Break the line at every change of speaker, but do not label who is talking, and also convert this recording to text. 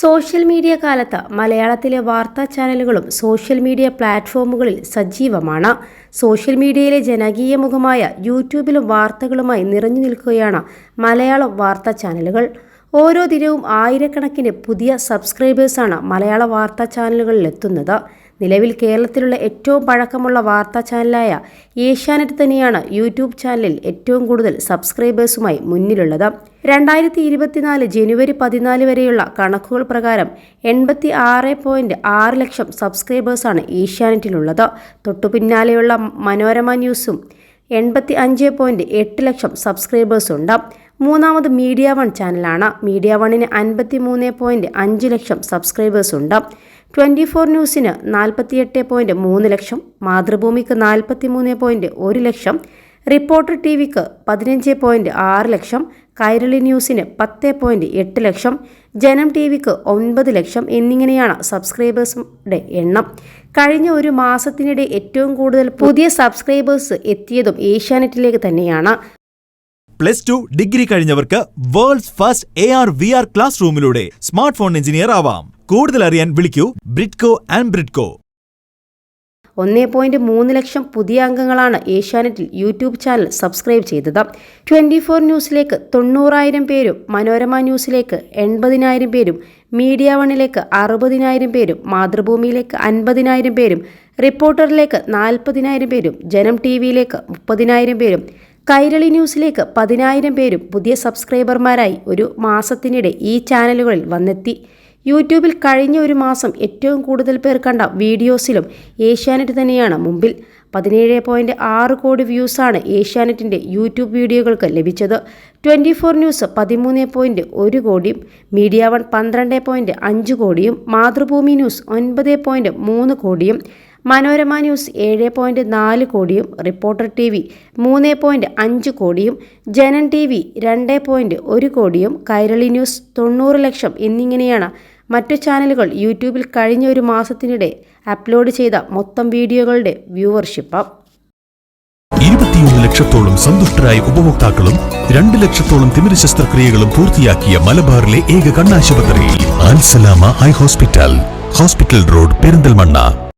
Social media കാലത്ത് മലയാളത്തിലെ വാർത്താ ചാനലുകളും സോഷ്യൽ മീഡിയ പ്ലാറ്റ്ഫോമുകളിൽ സജീവമാണ്. സോഷ്യൽ മീഡിയയിലെ ജനകീയ മുഖമായ യൂട്യൂബിലും വാർത്തകളുമായി നിറഞ്ഞു നിൽക്കുകയാണ് മലയാളം വാർത്താ ചാനലുകൾ. ഓരോ ദിനവും ആയിരക്കണക്കിന് പുതിയ സബ്സ്ക്രൈബേഴ്സാണ് മലയാള വാർത്താ ചാനലുകളിൽ എത്തുന്നത് നിലവിൽ കേരളത്തിലുള്ള ഏറ്റവും പഴക്കമുള്ള വാർത്താ ചാനലായ ഏഷ്യാനെറ്റ് തന്നെയാണ് യൂട്യൂബ് ചാനലിൽ ഏറ്റവും കൂടുതൽ സബ്സ്ക്രൈബേഴ്സുമായി മുന്നിലുള്ളത്. രണ്ടായിരത്തി ഇരുപത്തിനാല് ജനുവരി പതിനാല് വരെയുള്ള കണക്കുകൾ പ്രകാരം എൺപത്തി ആറ് പോയിന്റ് ആറ് ലക്ഷം സബ്സ്ക്രൈബേഴ്സാണ് ഏഷ്യാനെറ്റിലുള്ളത്. തൊട്ടു പിന്നാലെയുള്ള മനോരമ ന്യൂസും എൺപത്തി അഞ്ച് പോയിന്റ് എട്ട് ലക്ഷം സബ്സ്ക്രൈബേഴ്സ് ഉണ്ട് മൂന്നാമത് മീഡിയ വൺ ചാനലാണ്. മീഡിയ വണ്ണിന് അൻപത്തി മൂന്ന് പോയിന്റ് അഞ്ച് ലക്ഷം സബ്സ്ക്രൈബേഴ്സ് ഉണ്ട്. ട്വന്റി ഫോർ ന്യൂസിന് നാൽപ്പത്തിയെട്ട് പോയിന്റ് മൂന്ന് ലക്ഷം മാതൃഭൂമിക്ക് നാൽപ്പത്തി മൂന്ന് പോയിന്റ് ഒരു ലക്ഷം റിപ്പോർട്ടർ ടി വിക്ക് പതിനഞ്ച് പോയിന്റ് ആറ് ലക്ഷം കൈരളി ന്യൂസിന് പത്ത് പോയിന്റ് എട്ട് ലക്ഷം ജനം ടി വിക്ക് ഒൻപത് ലക്ഷം എന്നിങ്ങനെയാണ് സബ്സ്ക്രൈബേഴ്സിന്റെ എണ്ണം. കഴിഞ്ഞ ഒരു മാസത്തിനിടെ ഏറ്റവും കൂടുതൽ പുതിയ സബ്സ്ക്രൈബേഴ്സ് എത്തിയതും ഏഷ്യാനെറ്റിലേക്ക് തന്നെയാണ്.
Plus two degree കഴിഞ്ഞവർക്ക് world's first A R V R class റൂമിലൂടെ smart phone engineer ആവാം. കൂടുതൽ അറിയാൻ വിളിക്കൂ ബ്രിഡ്കോ ആൻഡ് ബ്രിഡ്കോ.
ഒന്നേ പോയിന്റ് മൂന്ന് ലക്ഷം പുതിയ അംഗങ്ങളാണ് ഏഷ്യാനെറ്റിൽ യൂട്യൂബ് ചാനൽ സബ്സ്ക്രൈബ് ചെയ്തത്. ട്വന്റി ഫോർ ന്യൂസിലേക്ക് തൊണ്ണൂറായിരം പേരും മനോരമ ന്യൂസിലേക്ക് എൺപതിനായിരം പേരും മീഡിയ വണ്ണിലേക്ക് അറുപതിനായിരം പേരും മാതൃഭൂമിയിലേക്ക് അൻപതിനായിരം പേരും റിപ്പോർട്ടറിലേക്ക് നാൽപ്പതിനായിരം പേരും ജനം ടി വിയിലേക്ക് മുപ്പതിനായിരം പേരും കൈരളി ന്യൂസിലേക്ക് പതിനായിരം പേരും പുതിയ സബ്സ്ക്രൈബർമാരായി ഒരു മാസത്തിനിടെ ഈ ചാനലുകളിൽ വന്നെത്തി. യൂട്യൂബിൽ കഴിഞ്ഞ ഒരു മാസം ഏറ്റവും കൂടുതൽ പേർ കണ്ട വീഡിയോസിലും ഏഷ്യാനെറ്റ് തന്നെയാണ് മുമ്പിൽ. പതിനേഴ് പോയിന്റ് ആറ് കോടി വ്യൂസാണ് ഏഷ്യാനെറ്റിന്റെ യൂട്യൂബ് വീഡിയോകൾക്ക് ലഭിച്ചത്. ട്വന്റി ഫോർ ന്യൂസ് പതിമൂന്ന് പോയിന്റ് ഒരു കോടിയും മീഡിയ വൺ പന്ത്രണ്ട് പോയിന്റ് അഞ്ച് കോടിയും മാതൃഭൂമി ന്യൂസ് ഒൻപത് പോയിന്റ് മൂന്ന് കോടിയും മനോരമ ന്യൂസ് ഏഴ് പോയിന്റ് നാല് കോടിയും റിപ്പോർട്ടർ ടി വി മൂന്ന് പോയിന്റ് അഞ്ച് കോടിയും ജനൻ ടി വി രണ്ട് പോയിന്റ് ഒരു കോടിയും കൈരളി ന്യൂസ് തൊണ്ണൂറ് ലക്ഷം എന്നിങ്ങനെയാണ് മറ്റു ചാനലുകൾ യൂട്യൂബിൽ കഴിഞ്ഞ ഒരു മാസത്തിനിടെ അപ്ലോഡ് ചെയ്ത മൊത്തം വീഡിയോകളുടെ വ്യൂവർഷിപ്പ്.
ഇരുപത്തിയൊന്ന് ലക്ഷത്തോളം സന്തുഷ്ടരായ ഉപഭോക്താക്കളും രണ്ട് ലക്ഷത്തോളം തിമിര ശസ്ത്രക്രിയകളും പൂർത്തിയാക്കിയ മലബാറിലെ ഏക കണ്ണാശുപത്രി eye hospital. Hospital road Perinthalmanna.